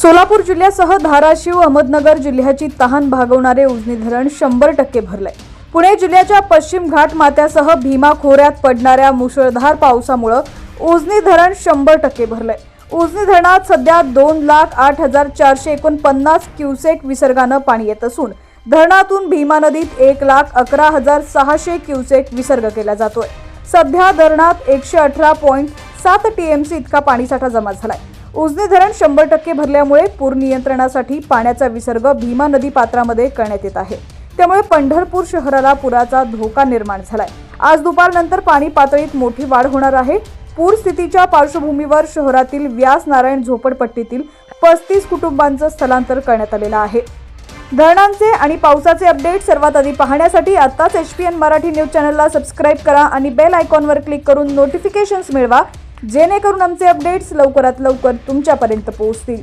सोलापूर जिल्ह्यासह धाराशिव अहमदनगर जिल्ह्याची तहान भागवणारे उजनी धरण शंभर टक्के भरलंय. पुणे जिल्ह्याच्या पश्चिम घाट मात्यासह भीमा खोऱ्यात पडणाऱ्या मुसळधार पावसामुळं उजनी धरण शंभर टक्के भरलंय. उजनी धरणात सध्या दोन लाख आठ हजार चारशे एकोणपन्नास क्युसेक विसर्गानं पाणी येत असून धरणातून भीमा नदीत एक लाख अकरा हजार सहाशे क्युसेक विसर्ग केला जातोय. सध्या धरणात एकशे अठरा पॉईंट सात टीएमसी इतका पाणीसाठा जमा झालाय. उजनी धरण शंभर टक्के भरल्यामुळे पूर नियंत्रणासाठी पाण्याचा विसर्ग भीमा नदी पात्रामध्ये करण्यात येत आहे. त्यामुळे पंढरपूर शहराला पुराचा धोका निर्माण झालाय. आज दुपारनंतर पाणी पातळीत मोठी वाढ होणार आहे. पूर स्थितीच्या पार्श्वभूमीवर शहरातील व्यास नारायण झोपडपट्टीतील पस्तीस कुटुंबांचं स्थलांतर करण्यात आलेलं आहे. धरणांचे आणि पावसाचे अपडेट सर्वात आधी पाहण्यासाठी आत्ताच H P N Marathi news चॅनलला सबस्क्राईब करा आणि बेल आयकॉनवर क्लिक करून नोटिफिकेशन्स मिळवा. जेणेकरून आमचे अपडेट्स लवकरात लवकर तुमच्यापर्यंत पोहोचतील.